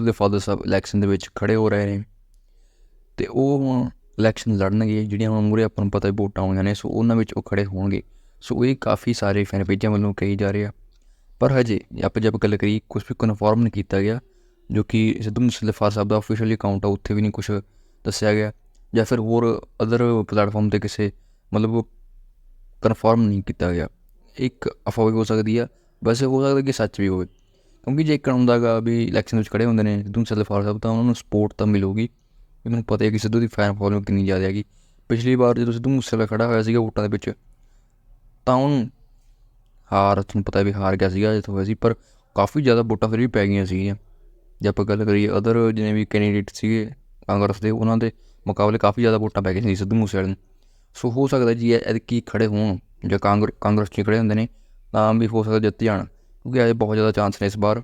ਦੇ ਫਾਦਰ ਸਾਹਿਬ ਇਲੈਕਸ਼ਨ ਦੇ ਵਿੱਚ ਖੜੇ ਹੋ ਰਹੇ ਨੇ। ਤੇ ਉਹ ਹੁਣ ਇਲੈਕਸ਼ਨ ਲੜਨਗੇ, ਜਿਹੜੀਆਂ ਹੁਣ ਮੂਰੇ ਆਪਾਂ ਨੂੰ ਪਤਾ ਹੀ ਵੋਟਾਂ ਆਉਣੀਆਂ ਨੇ, ਸੋ ਉਹਨਾਂ ਵਿੱਚ ਉਹ ਖੜੇ ਹੋਣਗੇ। ਸੋ ਇਹ ਕਾਫੀ ਸਾਰੇ ਫੈਨ ਪੇਜਾਂ ਵੱਲੋਂ ਕਹੀ ਜਾ ਰਿਹਾ ਪਰ ਹਜੇ ਆਪਾਂ ਜਦ ਗੱਲ ਕਰੀ ਕੁਝ ਵੀ ਕਨਫਰਮ ਨਹੀਂ ਕੀਤਾ ਗਿਆ, ਜੋ ਕਿ ਸਿੱਧੂ ਮੂਸੇਵਾਲਾ ਸਾਹਿਬ ਦਾ ਅਫੀਸ਼ੀਅਲੀ ਅਕਾਊਂਟ ਆ, ਉੱਥੇ ਵੀ ਨਹੀਂ ਕੁਝ ਦੱਸਿਆ ਗਿਆ। ਜਾਂ ਫਿਰ ਹੋਰ ਅਦਰ ਪਲੇਟਫਾਰਮ ਤੇ ਕਿਸੇ, ਮਤਲਬ ਕਨਫਰਮ ਨਹੀਂ ਕੀਤਾ ਗਿਆ। ਇੱਕ ਅਫਵਾਹ ਵੀ ਹੋ ਸਕਦੀ ਆ। ਵੈਸੇ ਹੋ ਸਕਦਾ ਕਿ ਸੱਚ ਵੀ ਹੋਵੇ। ਕਿਉਂਕਿ ਜੇ ਇੱਕ ਹੁੰਦਾਗਾ ਵੀ ਇਲੈਕਸ਼ਨ ਵਿੱਚ ਖੜੇ ਹੁੰਦੇ ਨੇ, ਸਿੱਧੂ ਮੂਸੇਵਾਲਾ ਸਾਹਿਬ, ਤਾਂ ਉਹਨਾਂ ਨੂੰ ਸਪੋਰਟ ਤਾਂ ਮਿਲੂਗੀ। ਵੀ ਮੈਨੂੰ ਪਤਾ ਹੈ ਕਿ ਸਿੱਧੂ ਦੀ ਫੈਨ ਫੋਲੋਇੰਗ ਕਿੰਨੀ ਜ਼ਿਆਦਾ ਹੈਗੀ। ਪਿਛਲੀ ਵਾਰ ਜਦੋਂ ਸਿੱਧੂ ਮੂਸੇਵਾਲਾ ਖੜਾ ਹੋਇਆ ਸੀਗਾ ਵੋਟਾਂ ਦੇ ਵਿੱਚ, ਤਾਂ ਉਹਨੂੰ ਹਾਰ, ਤੁਹਾਨੂੰ ਪਤਾ ਵੀ ਹਾਰ ਗਿਆ ਸੀਗਾ, ਜਿੱਥੋਂ ਹੋਇਆ ਸੀ, ਪਰ ਕਾਫੀ ਜ਼ਿਆਦਾ ਵੋਟਾਂ ਫਿਰ ਵੀ ਪੈ ਗਈਆਂ ਸੀਗੀਆਂ। ਜੇ ਆਪਾਂ ਗੱਲ ਕਰੀਏ ਅਦਰ ਜਿਵੇਂ ਵੀ ਕੈਂਡੀਡੇਟ ਸੀਗੇ ਕਾਂਗਰਸ ਦੇ, ਉਹਨਾਂ ਦੇ ਮੁਕਾਬਲੇ ਕਾਫੀ ਜ਼ਿਆਦਾ ਵੋਟਾਂ ਪੈ ਗਈਆਂ ਸੀ ਸਿੱਧੂ ਮੂਸੇਵਾਲੇ ਨੂੰ। ਸੋ ਹੋ ਸਕਦਾ ਜੀ ਇਹ ਕੀ ਖੜੇ ਹੋਣ, ਜਾਂ ਕਾਂਗਰ ਕਾਂਗਰਸ 'ਚ ਖੜੇ ਹੁੰਦੇ ਨੇ, ਤਾਂ ਵੀ ਹੋ ਸਕਦਾ ਜਿੱਤ ਜਾਣ। ਕਿਉਂਕਿ ਅਜੇ ਬਹੁਤ ਜ਼ਿਆਦਾ ਚਾਂਸ ਨੇ ਇਸ ਵਾਰ